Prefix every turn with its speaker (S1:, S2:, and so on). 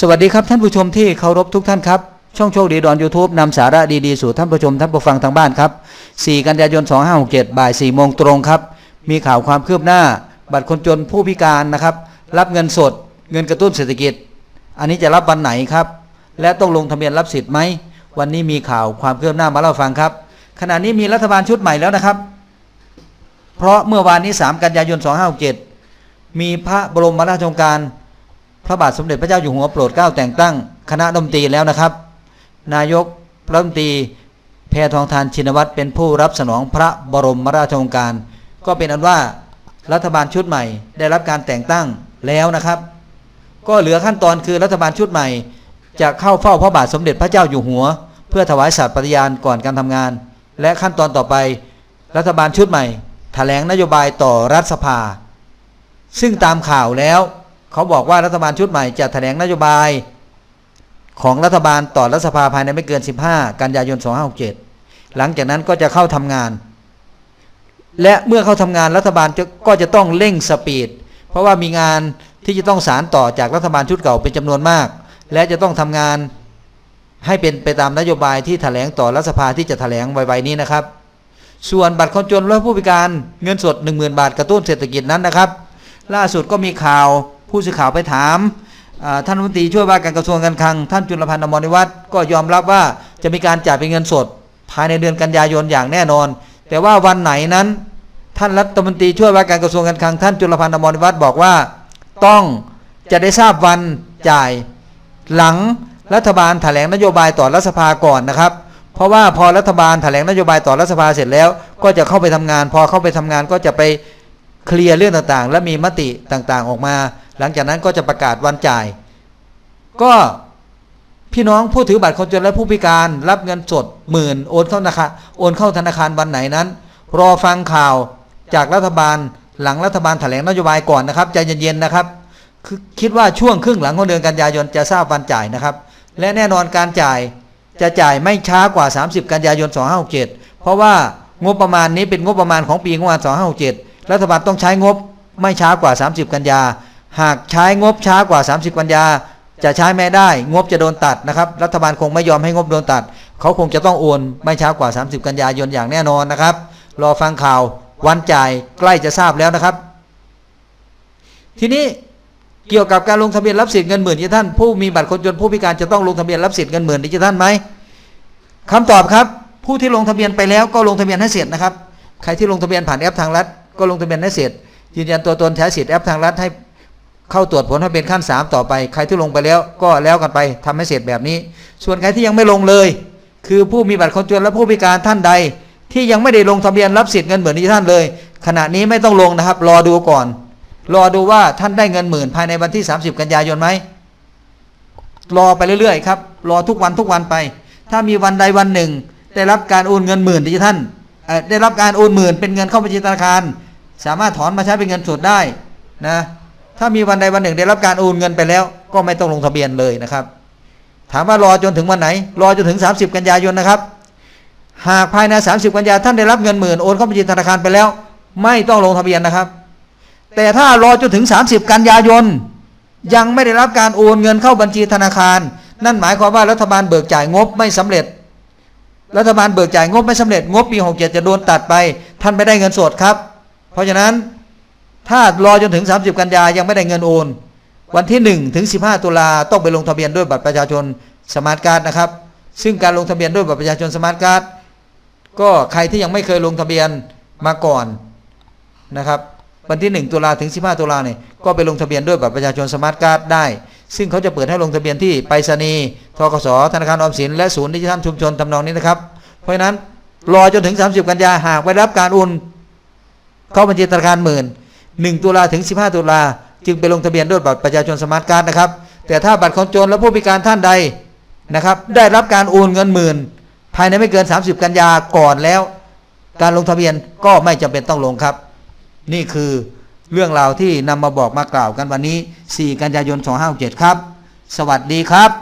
S1: สวัสดีครับท่านผู้ชมที่เคารพทุกท่านครับ ช่องโชคดีดอนยูทูบนำสาระดีๆ สู่ท่านผู้ชมท่านผู้ฟังทางบ้านครับ 4 กันยายน 2567 บ่าย 4 โมงตรงครับ มีข่าวความคืบหน้า บัตรคนจนผู้พิการนะครับ รับเงินสด เงินกระตุ้นเศรษฐกิจ อันนี้จะรับวันไหนครับ และต้องลงทะเบียนรับสิทธิ์ไหม วันนี้มีข่าวความคืบหน้ามาเล่าฟังครับ ขณะนี้มีรัฐบาลชุดใหม่แล้วนะครับ เพราะเมื่อวานนี้ 3 กันยายน 2567 มีพระบรมราชโองการ พระบาทสมเด็จพระเจ้าอยู่หัวโปรดเกล้าแต่งตั้ง คณะรัฐมนตรีแล้วนะครับ นายกรัฐมนตรีแพทองทานชินวัตรเป็นผู้รับสนองพระบรมราชโองการ ก็เป็นอันว่ารัฐบาลชุดใหม่ ได้รับการแต่งตั้งแล้วนะครับ ก็เหลือขั้นตอนคือรัฐบาลชุดใหม่ จะเข้าเฝ้าพระบาทสมเด็จพระเจ้าอยู่หัว เพื่อถวายสัตย์ปฏิญาณก่อนการทำงาน และขั้นตอนต่อไป รัฐบาลชุดใหม่แถลงนโยบายต่อรัฐสภา ซึ่งตามข่าวแล้ว เขาบอกว่ารัฐบาลชุดใหม่จะแถลงนโยบายของรัฐบาลต่อรัฐสภาภายในไม่เกิน 15 กันยายน 2567 หลังจากนั้นก็จะเข้าทำงาน และเมื่อเข้าทำงานรัฐบาลก็จะต้องเร่งสปีด เพราะว่ามีงานที่จะต้องสารต่อจากรัฐบาลชุดเก่าเป็นจำนวนมาก และจะต้องทำงานให้เป็นไปตามนโยบายที่แถลงต่อรัฐสภาที่จะแถลงไวๆนี้นะครับ ส่วนบัตรคนจนและผู้พิการเงินสด 10,000 บาทกระตุ้นเศรษฐกิจนั้นนะครับ ล่าสุดก็มีข่าว ผู้สื่อข่าวไปถามท่านรัฐมนตรีช่วยว่าการกระทรวงการคลัง ท่านจุลพันธ์อมรนิวัฒน์ก็ยอมรับว่าจะมีการจ่ายเป็นเงินสด ภายในเดือนกันยายนอย่างแน่นอน แต่ว่าวันไหนนั้น ท่านรัฐมนตรีช่วยว่าการกระทรวงการคลัง ท่านจุลพันธ์อมรนิวัฒน์บอกว่า ต้องจะได้ทราบวันจ่ายหลังรัฐบาลแถลงนโยบายต่อรัฐสภาก่อนนะครับ เพราะว่าพอรัฐบาลแถลงนโยบายต่อรัฐสภาเสร็จแล้ว ก็จะเข้าไปทำงาน พอเข้าไปทำงานก็จะไปเคลียร์เรื่องต่างๆ และมีมติต่างๆออกมา หลังจากนั้นก็จะประกาศวันจ่าย ก็พี่น้องผู้ถือบัตรคนจนและผู้พิการ รับเงินสดหมื่นโอนเข้าธนาคารโอนเข้าธนาคารวันไหนนั้น รอฟังข่าวจากรัฐบาลหลังรัฐบาลแถลงนโยบายก่อนนะครับใจเย็นๆนะครับคือคิดว่าช่วงครึ่งหลังของเดือนกันยายนจะทราบวันจ่ายนะครับ และแน่นอนการจ่ายจะจ่ายไม่ช้ากว่า 30 กันยายน 2567 เพราะว่างบประมาณนี้เป็นงบประมาณของปีงบประมาณ 2567 รัฐบาลต้องใช้งบไม่ช้ากว่า 30 กันยา หากใช้งบช้ากว่า 30 กันยา จะใช้ไม่ได้ งบจะโดนตัดนะครับ รัฐบาลคงไม่ยอมให้งบโดนตัด เขาคงจะต้องโอนไม่ช้ากว่า 30 กันยายนอย่างแน่นอนนะครับ รอฟังข่าววันจ่ายใกล้จะทราบแล้วนะครับ ทีนี้เกี่ยวกับการลงทะเบียนรับสิทธิ์เงินหมื่นดิจิทัลผู้มีบัตรคนจนผู้พิการจะต้องลงทะเบียนรับสิทธิ์เงินหมื่นดิจิทัลไหมคำตอบครับ ผู้ที่ลงทะเบียนไปแล้วก็ลงทะเบียนให้เสร็จนะครับ ใครที่ลงทะเบียนผ่านแอปทางรัฐ ก็ลงทะเบียนให้เสร็จยืนยันตัวตนใช้สิทธิ์แอปทางรัฐให้ เข้าตรวจผลให้เป็นขั้น 3 ต่อไป ใครที่ลงไปแล้วก็แล้วกันไปทำให้เสร็จแบบนี้ ส่วนใครที่ยังไม่ลงเลย คือผู้มีบัตรคนจนและผู้พิการท่านใด ที่ยังไม่ได้ลงทะเบียนรับสิทธิ์เงินหมื่นดิจิทัลเลย ขณะนี้ไม่ต้องลงนะครับ รอดูก่อน รอดูว่าท่านได้เงินหมื่นภายในวันที่ 30 กันยายนไหมรอไปเรื่อยๆครับรอทุกวันทุกวันไป ถ้ามีวันใดวันหนึ่ง ได้รับการโอนเงินหมื่นดิจิทัลเอ่อได้รับการโอนหมื่นเป็นเงินเข้าบัญชีธนาคาร สามารถถอนมาใช้เป็นเงินสดได้นะ ถ้ามีวันใดวันหนึ่งได้รับการโอนเงินไปแล้ว ก็ไม่ต้องลงทะเบียนเลยนะครับ ถามว่ารอจนถึงวันไหน รอจนถึง 30 กันยายนนะครับ หากภายใน 30 กันยาท่านได้รับเงินหมื่นโอนเข้าบัญชีธนาคารไปแล้ว ไม่ต้องลงทะเบียนนะครับ แต่ถ้ารอจนถึง 30 กันยายนยังไม่ได้รับการโอนเงินเข้าบัญชีธนาคาร นั่นหมายความว่ารัฐบาลเบิกจ่ายงบไม่สำเร็จ รัฐบาลเบิกจ่ายงบไม่สำเร็จงบปี 67 จะโดนตัดไป ท่านไม่ได้เงินสดครับ เพราะฉะนั้น ถ้ารอจนถึง 30 กันยายังไม่ได้เงินโอน วันที่1ถึง15 ตุลาต้องไปลงทะเบียนด้วยบัตรประชาชนสมาร์ทการ์ดนะครับ ซึ่งการลงทะเบียนด้วยบัตรประชาชนสมาร์ทการ์ดก็ใครที่ยังไม่เคยลงทะเบียนมาก่อนนะครับ วันที่ 1 ตุลาถึง 15 ตุลาเนี่ยก็ไปลงทะเบียนด้วยบัตรประชาชนสมาร์ทการ์ดได้ ซึ่งเขาจะเปิดให้ลงทะเบียนที่ไปรษณีย์ทกสธนาคารออมสินและศูนย์ดิจิทัลชุมชนทำนองนี้นะครับ เพราะฉะนั้นรอจนถึง 30 กันยาหากไปรับการโอนเข้าบัญชีธนาคารหมื่น 1ตุลาถึง 15 ตุลาจึงไปลงทะเบียนด้วยบัตรประชาชนสมาร์ทการ์ดนะครับ แต่ถ้าบัตรคนจนและผู้พิการท่านใดนะครับ ได้รับการโอนเงินหมื่น ภายในไม่เกิน 30 กันยาก่อนแล้ว การลงทะเบียนก็ไม่จำเป็นต้องลงครับ นี่คือเรื่องราวที่นำมาบอกมากล่าวกันวันนี้ 4 กันยายน 2567 ครับ สวัสดีครับ